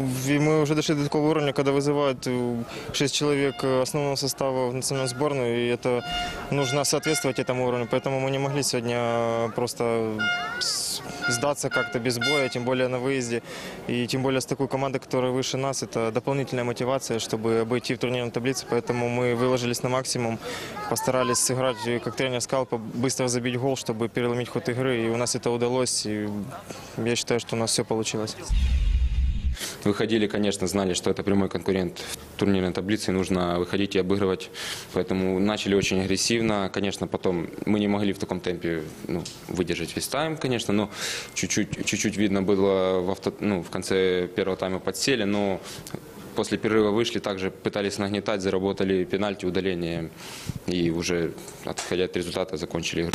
Мы уже дошли до такого уровня, когда вызывают э, шесть человек э, основного состава в национальную сборную, и это нужно соответствовать этому уровню. Поэтому мы не могли сегодня просто сдаться как-то без боя, тем более на выезде. И тем более с такой командой, которая выше нас, это дополнительная мотивация, чтобы обойти в турнирной таблице. Поэтому мы выложились на максимум, постарались сыграть, э, как тренер сказал, быстро забить гол, чтобы переломить ход игры. И у нас это удалось. И я считаю, что у нас все получилось. Выходили, конечно, знали, что это прямой конкурент в турнирной таблице, нужно выходить и обыгрывать. Поэтому начали очень агрессивно. Конечно, потом мы не могли в таком темпе ну, выдержать весь тайм, конечно, но чуть-чуть видно было в, авто, ну, в конце первого тайма подсели, но после перерыва вышли, также пытались нагнетать, заработали пенальти, удаление и уже, отходя от результата, закончили игру.